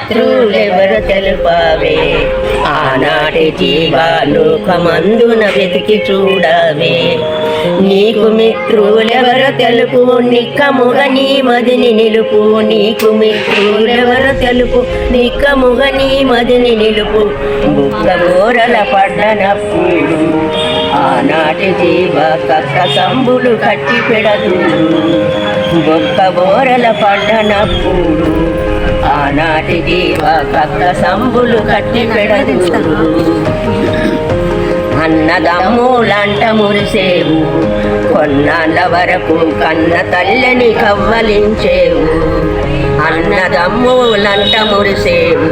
శత్రువులెవరు తెలుపవే? ఆనాటి జీవాలోకమందున వెతికి చూడవే. నీకు మిత్రులెవరు తెలుపు నిక్కముగ నీ మదిని నిలుపు. నీకు మిత్రులెవరు తెలుపు నిక్కముగ నీ మదిని నిలుపు. బుక్క గోరల పడ్డనప్పుడు ఆనాటి జీవ కక్క సంబులు కట్టి పెడదు. బొక్క బోరల పడ్డనప్పుడు ఆనాటి జీవ కక్క సంబులు కట్టి పెడదు. అన్నదమ్ములంట మురిసేవు. కొన్నాళ్ళ వరకు కన్న తల్లిని కవ్వలించేవు. అన్నదమ్ములంట మురిసేవు.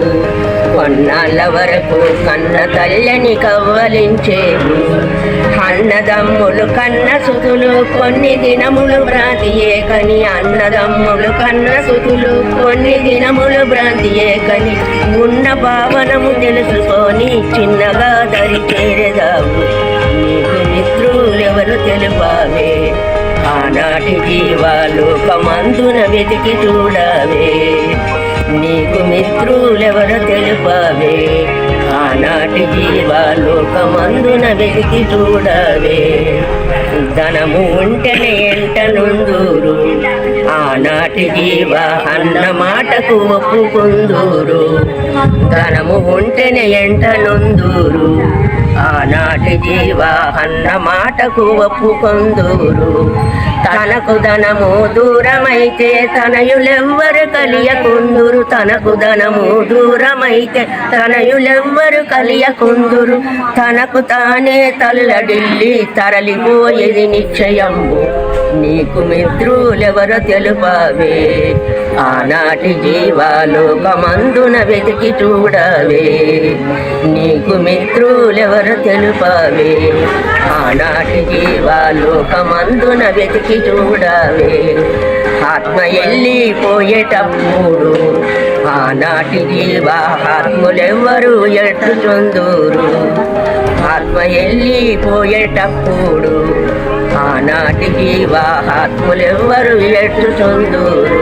కొన్నాళ్ళ వరకు కన్న తల్లిని కవ్వలించేవు. అన్నదమ్ములు కన్న సుతులు కొన్ని దినములు భ్రాంతియే కని అన్నదమ్ములు కన్న సుతులు కొన్ని దినములు భ్రాంతియే కని ఉన్న భావనము తెలుసుకొని చిన్నగా దరి చేరేదావు నీకు మిత్రులెవరు తెలుపావే? ఆనాటి జీవాలోకమందున వెతికి చూడవే. నీకు మిత్రులెవరు తెలుపవే? ఆనాటి మందున వెతికి చూడవే. ధనము ఉంటేనే ఎంట నుండూరు. ఆనాటి జీవ అన్న మాటకు ఒప్పుకుందూరు. ధనము ఉంటేనే ఎంట నుందూరు ఆనాటి జీవ అన్న మాటకు ఒప్పుకుందూరు. తనకు ధనము దూరమైతే తనయులెవ్వరు కలియకుందురు. తనకు ధనము దూరమైతే తనయులెవ్వరు కలియకుందురు. తనకు తానే తల్లడిల్లి తరలిపోయేది నిశ్చయంబు. నీకు మిత్రులెవరో తెలుపవే. ఆనాటి జీవాలోకమందున వెతికి చూడవే నీకు మిత్రులెవరు తెలుపవే ఆనాటి జీవాలోకమందున వెతికి చూడవే ఆత్మ వెళ్ళిపోయేటప్పుడు ఆనాటి జీవాత్ములెవ్వరు ఎట్టు చొందూరు? ఆత్మ వెళ్ళిపోయేటప్పుడు ఆనాటి జీవాత్ములెవ్వరు ఎట్టు చొందూరు?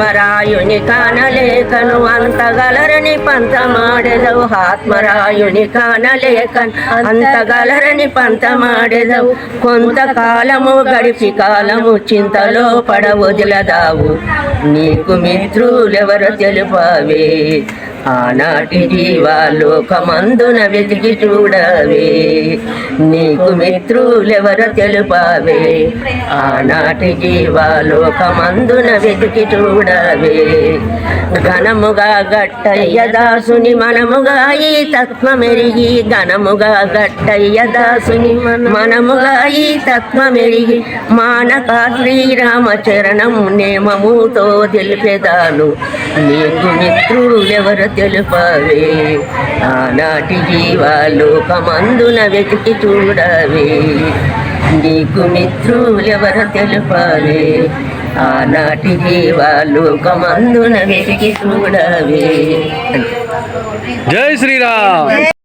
ఆత్మరాయుని కానలేకను అంతగలరని పంతమాడెదవు. ఆత్మరాయుని కానలేకను అంతగలరని పంతమాడెదవు. కొంతకాలము గడిపి కాలము చింతలో పడవదిలదావు. నీకు మిత్రులెవరు తెలుపవే. ఆనాటి జీవాలోకమందున వెతికి చూడవే. నీకు మిత్రులెవర తెలుపవే. ఆనాటి జీవాలోకమందున వెతికి చూడవే. ఘనముగా గట్టయ్య దాసుని మనముగా ఈ తత్వమెరిగి. ఘనముగా గట్టయ్య దాసుని మనముగా ఈ తత్వమెరిగి. మానక శ్రీరామచరణం నేమముతో తెలిపేదాను. నీకు మిత్రులెవరు తెలుపవే. ఆనాటి జీవాలోకమందున వెతికి చూడవే. నీకు మిత్రులెవరు తెలుపవే? ఆనాటి జీవాలోకమందున వెతికి చూడవే. జై శ్రీరామ్.